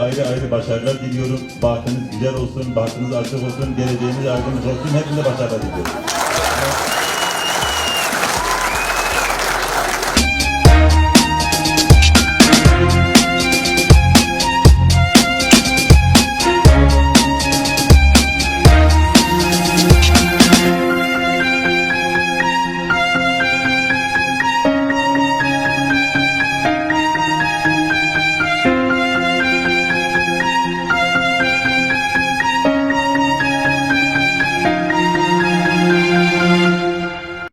Ayrı ayrı başarılar diliyorum. Bahtınız güzel olsun, bahtınız açık olsun, geleceğiniz aydınlık olsun. Hepinize başarılar diliyorum.